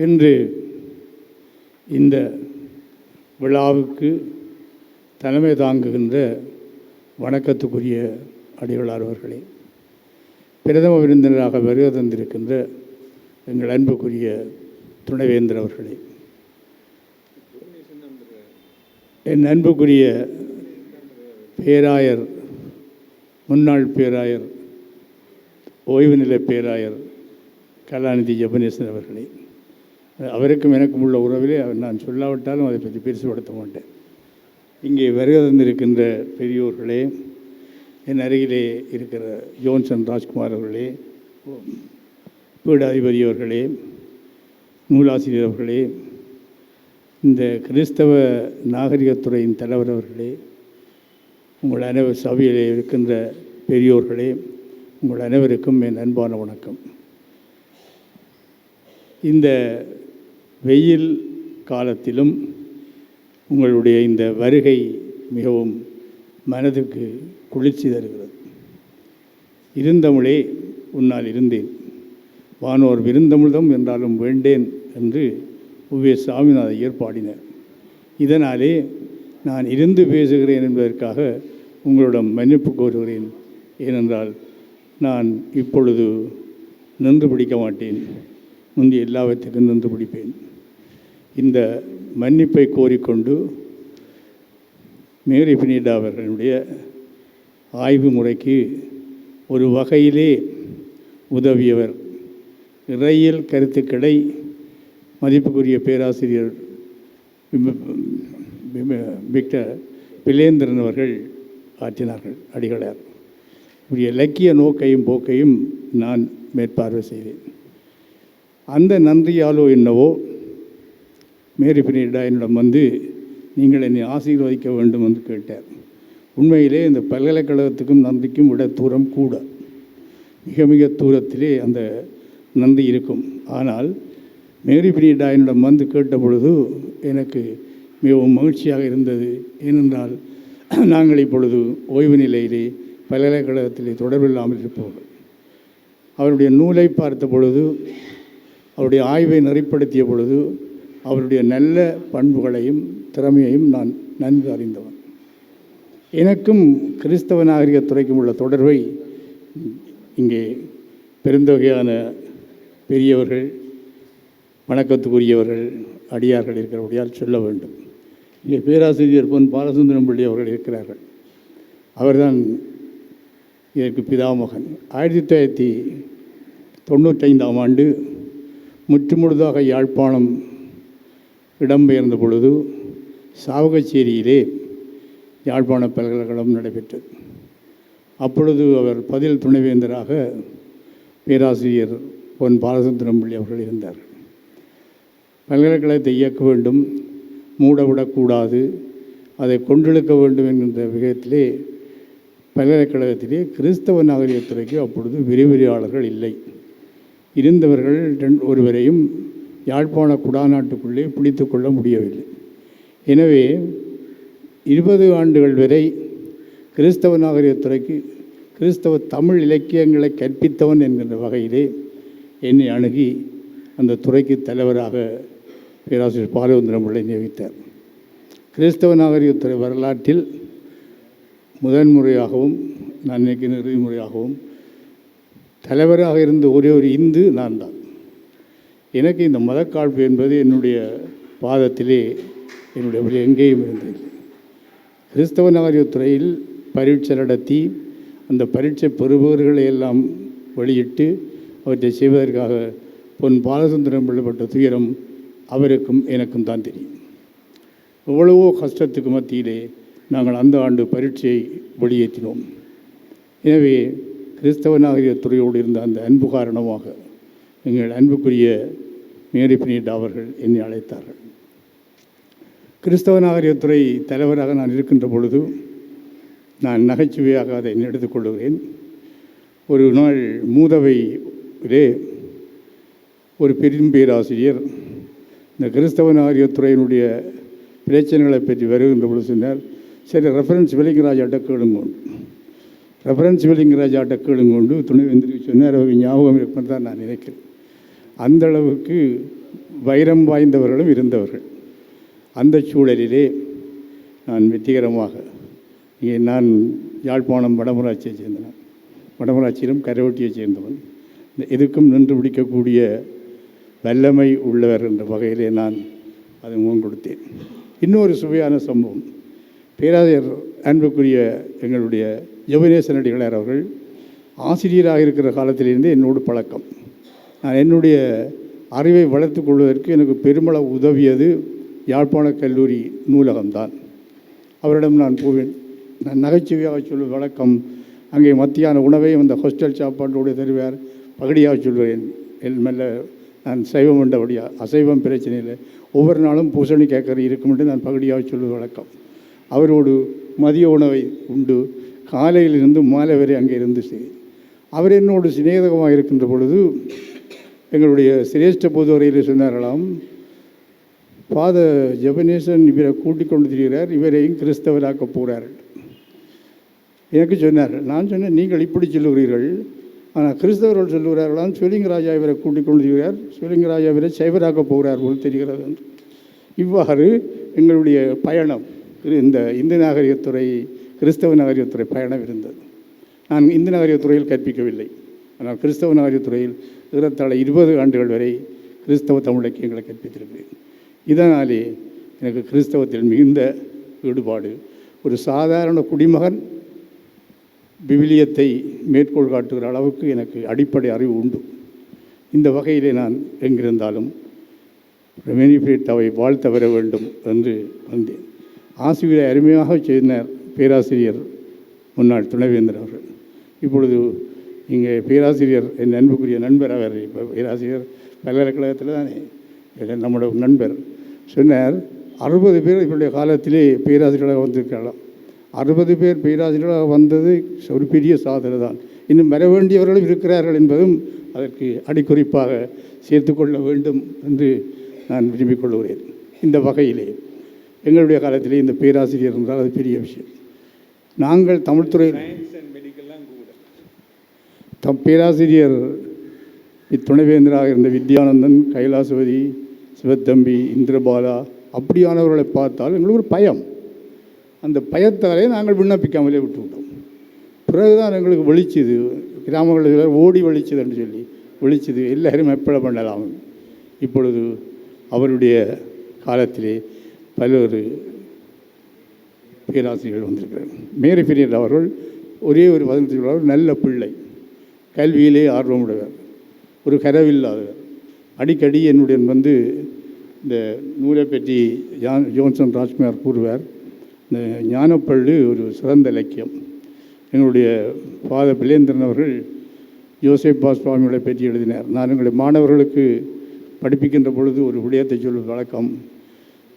இன்று இந்த விழாவுக்கு தலைமை தாங்குகின்ற வணக்கத்துக்குரிய அடிகளார் அவர்களே பிரதம விருந்தினராக வருகை தந்திருக்கின்ற எங்கள் அன்புக்குரிய துணைவேந்தர் அவர்களே. என் அன்புக்குரிய பேராயர் முன்னாள் பேராயர் ஓய்வு நிலை பேராயர் கலாநிதி ஜெபனேசன் அவர்களே. அவருக்கும் எனக்கும் உள்ள உறவிலே அவர் நான் சொல்லாவிட்டாலும் அதை பற்றி பெருசுபடுத்த மாட்டேன். இங்கே வருகை தந்திருக்கின்ற பெரியோர்களே என் அருகிலே இருக்கிற ஜோன்சன் ராஜ்குமார் அவர்களே பீடாதிபதி அவர்களே நூலாசிரியர் அவர்களே இந்த கிறிஸ்தவ நாகரிகத்துறையின் தலைவர் அவர்களே உங்கள் அனைவர் சபையிலே இருக்கின்ற பெரியோர்களே உங்கள் அனைவருக்கும் என் அன்பான வணக்கம். இந்த வெயில் காலத்திலும் உங்களுடைய இந்த வருகை மிகவும் மனதுக்கு குளிர்ச்சி தருகிறது. இருந்தமிழே உன்னால் இருந்தேன். வானோர் விருந்தமிழ்தம் என்றாலும் வேண்டேன் என்று உவே சாமிநாத ஏற்பாடினர். இதனாலே நான் இருந்து பேசுகிறேன் என்பதற்காக உங்களிடம் மன்னிப்பு கோருகிறேன். ஏனென்றால் நான் இப்பொழுது நின்று பிடிக்க மாட்டேன். முந்தி எல்லாவற்றுக்கும் நின்று பிடிப்பேன். இந்த மன்னிப்பை கோரிக்கொண்டு மேரி பினிடா அவர்களுடைய ஆய்வு முறைக்கு ஒரு வகையிலே உதவியவர். இறையியல் கருத்துக்களை மதிப்புக்குரிய பேராசிரியர் விக்டர் பிலேந்திரன் அவர்கள் ஆற்றினார்கள் அடிகளார். இவருடைய இலக்கிய நோக்கையும் போக்கையும் நான் மேற்பார்வை செய்தேன். அந்த நன்றியாலோ என்னவோ மேரி பிரியடா என்னிடம் வந்து நீங்கள் என்னை ஆசீர்வதிக்க வேண்டும் என்று கேட்டார். உண்மையிலே இந்த பல்கலைக்கழகத்துக்கும் நந்திக்கும் விட தூரம் கூட. மிக மிக தூரத்திலே அந்த நந்தி இருக்கும். ஆனால் மேரி பிரியடா என்னிடம் வந்து கேட்ட பொழுது எனக்கு மிகவும் மகிழ்ச்சியாக இருந்தது. ஏனென்றால் நாங்கள் இப்பொழுது ஓய்வு நிலையிலே பல்கலைக்கழகத்திலே தொடர்பில்லாமல் இருப்பவர்கள் அவருடைய நூலை பார்த்த பொழுது அவருடைய ஆய்வை நெறிப்படுத்திய பொழுது அவருடைய நல்ல பண்புகளையும் திறமையையும் நான் நன்கு அறிந்தவன். எனக்கும் கிறிஸ்தவ நாகரிக துறைக்கும் உள்ள தொடர்பை இங்கே பெருந்தொகையான பெரியவர்கள் வணக்கத்துக்குரியவர்கள் அடியார்கள் இருக்கிறபடியால் சொல்ல வேண்டும். இங்கே பேராசிரியர் பொன் பாலசுந்தரம் பிள்ளை அவர்கள் இருக்கிறார்கள். அவர்தான் இதற்கு பிதாமகன். ஆயிரத்தி தொள்ளாயிரத்தி தொண்ணூற்றைந்தாம் ஆண்டு முற்றுமுழுதாக யாழ்ப்பாணம் இடம்பெயர்ந்த பொழுது சாவகச்சேரியிலே யாழ்ப்பாண பல்கலைக்கழகம் நடைபெற்றது. அப்பொழுது அவர் பதில் துணைவேந்தராக பேராசிரியர் பொன் பாலசுந்தரம் பிள்ளை அவர்கள் இருந்தார்கள். பல்கலைக்கழகத்தை இயக்க வேண்டும் மூடவிடக்கூடாது அதை கொண்டிழுக்க வேண்டும் என்கின்ற விதத்திலே பல்கலைக்கழகத்திலே கிறிஸ்தவ நாகரிகத்துறைக்கு அப்பொழுது விரிவுரையாளர்கள் இல்லை. இருந்தவர்கள் ஒருவரையும் யாழ்ப்பாண குடாநாட்டுக்குள்ளே பிடித்து கொள்ள முடியவில்லை. எனவே இருபது ஆண்டுகள் வரை கிறிஸ்தவ நாகரிகத்துறைக்கு கிறிஸ்தவ தமிழ் இலக்கியங்களை கற்பித்தவன் என்கின்ற வகையிலே என்னை அணுகி அந்த துறைக்கு தலைவராக பேராசிரியர் பாலவந்திரம் பிள்ளை நியமித்தார். கிறிஸ்தவ நாகரிகத்துறை வரலாற்றில் முதன்முறையாகவும் நான் நினைக்கிற இறுதி முறையாகவும் தலைவராக இருந்த ஒரே ஒரு இந்து நான் தான் எனக்கு இந்த மதக்காழ்ப்பு என்பது என்னுடைய பாதத்திலே என்னுடைய வழி எங்கேயும் இருந்தது கிறிஸ்தவ நாகரிகத்துறையில் பரீட்சை நடத்தி அந்த பரீட்சை பெறுபவர்களை எல்லாம் வெளியிட்டு அவற்றை செய்வதற்காக பொன் பாலசுந்தரம் விடப்பட்ட துயரம் அவருக்கும் எனக்கும் தான் தெரியும். எவ்வளவோ கஷ்டத்துக்கு மத்தியிலே நாங்கள் அந்த ஆண்டு பரீட்சையை வெளியேற்றினோம். எனவே கிறிஸ்தவ நாகரிகத்துறையோடு இருந்த அந்த அன்பு காரணமாக எங்கள் அன்புக்குரிய மேரி பினிட் அவர்கள் என்னை அழைத்தார்கள். கிறிஸ்தவ நாகரிகத்துறை தலைவராக நான் இருக்கின்ற பொழுது நான் நகைச்சுவையாக அதை எடுத்துக்கொள்கிறேன் ஒரு நாள் மூதவையிலே ஒரு பெரும் பேராசிரியர் இந்த கிறிஸ்தவ நாகரிகத்துறையினுடைய பிரச்சனைகளை பற்றி வருகின்ற பொழுது சொன்னார் சரி ரெஃபரன்ஸ் விலைங்கராஜாட்ட கேளுங்கொண்டு. ரெஃபரன்ஸ் விலைங்கராஜாட்ட கேளுங்கொண்டு துணை வெந்திரிக்கு சொன்னார் அவர் ஞாபகம் இருப்பதான் தான் நான் நினைக்கிறேன். அந்த அளவுக்கு வைரம் வாய்ந்தவர்களும் இருந்தவர்கள். அந்த சூழலிலே நான் வெற்றிகரமாக இங்கே நான் யாழ்ப்பாணம் வடமராட்சியை சேர்ந்தவன். வடமராட்சியிலும் கரவட்டியைச் சேர்ந்தவன். இந்த எதுக்கும் நின்று பிடிக்கக்கூடிய வல்லமை உள்ளவர் என்ற வகையிலே நான் அதை முகம் கொடுத்தேன். இன்னொரு சுவையான சம்பவம். பேராசிரியர் அன்புக்குரிய எங்களுடைய யுவனேசனடிகளார் அவர்கள் ஆசிரியராக இருக்கிற காலத்திலிருந்து என்னோடு பழக்கம். நான் என்னுடைய அறிவை வளர்த்துக் கொள்வதற்கு எனக்கு பெருமளவு உதவியது யாழ்ப்பாண கல்லூரி நூலகம்தான். அவரிடம் நான் போவேன் நான் நகைச்சுவையாக சொல்லும் வழக்கம் அங்கே மத்தியான உணவை அந்த ஹாஸ்டல் சாப்பாட்டோடு தருவார் பகடியாக சொல்வேன். என் மெல்ல நான் சைவம் உண்டபடியா அசைவம் பிரச்சனை இல்லை. ஒவ்வொரு நாளும் பூசணி கேட்கறி இருக்கும் என்று நான் பகடியாக சொல்வது வழக்கம். அவரோடு மதிய உணவை உண்டு. காலையிலிருந்து மாலை வரை அங்கே இருந்து செய். அவர் என்னோடு சிநேகமாக இருக்கின்ற பொழுது எங்களுடைய சிரேஷ்ட பொதுவரையில் சொன்னார்களாம் பாத ஜெபனேசன் இவரை கூட்டிக் கொண்டு திரிகிறார் இவரையும் கிறிஸ்தவராக்க போகிறார் எனக்கு சொன்னார் நான் சொன்னேன் நீங்கள் இப்படி சொல்லுகிறீர்கள். ஆனால் கிறிஸ்தவர்கள் சொல்லுகிறார்களாம் சிவலிங்கராஜா இவரை கூட்டிக் கொண்டு திரிகிறார் சிவலிங்கராஜா இவரை சைவராக்க போகிறார் போல் தெரிகிறது. என்று இவ்வாறு எங்களுடைய பயணம் இந்த இந்து நாகரிகத்துறை கிறிஸ்தவ நாகரிகத்துறை பயணம் இருந்தது. நான் இந்து நாகரிகத்துறையில் கற்பிக்கவில்லை. ஆனால் கிறிஸ்தவ நாகரிகத்துறையில் ஏறத்தாழ இருபது ஆண்டுகள் வரை கிறிஸ்தவ தமிழ் இலக்கியங்களை கற்பித்திருக்கிறேன். இதனாலே எனக்கு கிறிஸ்தவத்தில் மிகுந்த ஈடுபாடு. ஒரு சாதாரண குடிமகன் விவிலியத்தை மேற்கோள் காட்டுகிற அளவுக்கு எனக்கு அடிப்படை அறிவு உண்டு. இந்த வகையிலே நான் எங்கிருந்தாலும் ரெமினிஃபேட்டாவை வாழ்த்த வர வேண்டும் என்று வந்தேன். ஆசிரியரை அருமையாக செய்தினார் பேராசிரியர் முன்னாள் துணைவேந்தர் அவர்கள். இப்பொழுது இங்கே பேராசிரியர் என் அன்புக்குரிய நண்பர் அவர் இப்போ பேராசிரியர் பல்கலைக்கழகத்தில் தானே நம்முடைய நம்மளோட நண்பர். சொன்னார் அறுபது பேர் இவருடைய காலத்திலே பேராசிரியராக வந்திருக்கலாம் அறுபது பேர் பேராசிரியராக வந்தது ஒரு பெரிய சாதனை தான். இன்னும் வர வேண்டியவர்களும் இருக்கிறார்கள் என்பதும் அதற்கு அடிக்குறிப்பாக சேர்த்து கொள்ள வேண்டும் என்று நான் விரும்பிக் கொள்கிறேன். இந்த வகையிலே எங்களுடைய காலத்திலே இந்த பேராசிரியர் என்றால் அது பெரிய விஷயம். நாங்கள் தமிழ்துறையில் தம் பேராசிரியர் இத்துணைவேந்தராக இருந்த வித்யானந்தன் கைலாசவதி சிவத்தம்பி இந்திரபாலா அப்படியானவர்களை பார்த்தால் எங்களுக்கு ஒரு பயம். அந்த பயத்தாலே நாங்கள் விண்ணப்பிக்காமலே விட்டுவிட்டோம். பிறகுதான் எங்களுக்கு வெளிச்சது கிராமங்களில் ஓடி வெளிச்சதுன்னு சொல்லி வெளிச்சது எல்லாரும் எப்பட பண்ணலாம்? இப்பொழுது அவருடைய காலத்திலே பல்வேறு பேராசிரியர்கள் வந்திருக்கிறார் மேரி பெரியர் அவர்கள் ஒரே ஒரு வதனத்தை நல்ல பிள்ளை. கல்வியிலே ஆர்வமுடையவர் ஒரு கரவில்லாதவர் அடிக்கடி என்னுடைய வந்து இந்த நூலை பற்றி ஜான் ஜோன்சன் ராஜ்குமார் கூறுவார் இந்த ஞானப்பள்ளு ஒரு சிறந்த இலக்கியம். என்னுடைய பாத பிளேந்திரன் அவர்கள் ஜோசப் பாஸ்வாமியோட பற்றி எழுதினார். நான் எங்களுடைய மாணவர்களுக்கு படிப்பிக்கின்ற பொழுது ஒரு விடயத்தை சொல்வது வழக்கம்.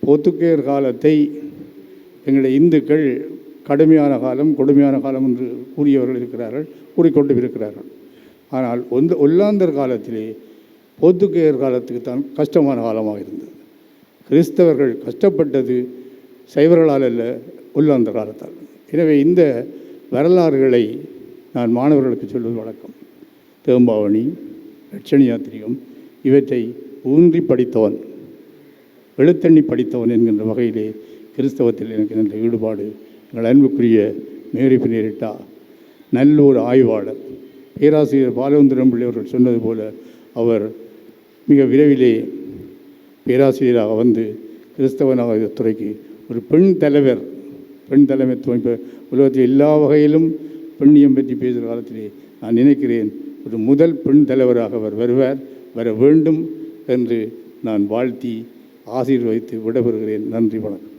போத்துக்கேர் காலத்தை எங்களுடைய இந்துக்கள் கடுமையான காலம் கொடுமையான காலம் என்று கூறியவர்கள் இருக்கிறார்கள் கூறிக்கொண்டு இருக்கிறார்கள். ஆனால் ஒந்த ஒல்லாந்தர் காலத்திலே போத்துக்கேயர் காலத்துக்கு தான் கஷ்டமான காலமாக இருந்தது. கிறிஸ்தவர்கள் கஷ்டப்பட்டது சைவர்களால் அல்ல ஒல்லாந்தர் காலத்தால். எனவே இந்த வரலாறுகளை நான் மாணவர்களுக்கு சொல்வது வழக்கம். தேம்பாவணி லட்சணி யாத்திரிகம் இவற்றை ஊன்றி படித்தவன் எழுத்தண்ணி படித்தவன் என்கின்ற வகையிலே கிறிஸ்தவத்தில் எனக்கு நல்ல ஈடுபாடு எங்கள் அன்புக்குரிய மேரி பின்னேரிட்டா நல்லூர் ஆய்வாளர் பேராசிரியர் பாலவந்திரம் பிள்ளை அவர்கள் சொன்னது போல அவர் மிக விரைவிலே பேராசிரியராக வந்து கிறிஸ்தவனாக துறைக்கு ஒரு பெண் தலைவர் பெண் தலைமைத்துவம். இப்போ உலகத்தில் எல்லா வகையிலும் பெண்ணியம் பற்றி பேசுகிற காலத்திலே நான் நினைக்கிறேன் ஒரு முதல் பெண் தலைவராக அவர் வருவார் வர வேண்டும் என்று நான் வாழ்த்தி ஆசீர்வதித்து விடைபெறுகிறேன். நன்றி வணக்கம்.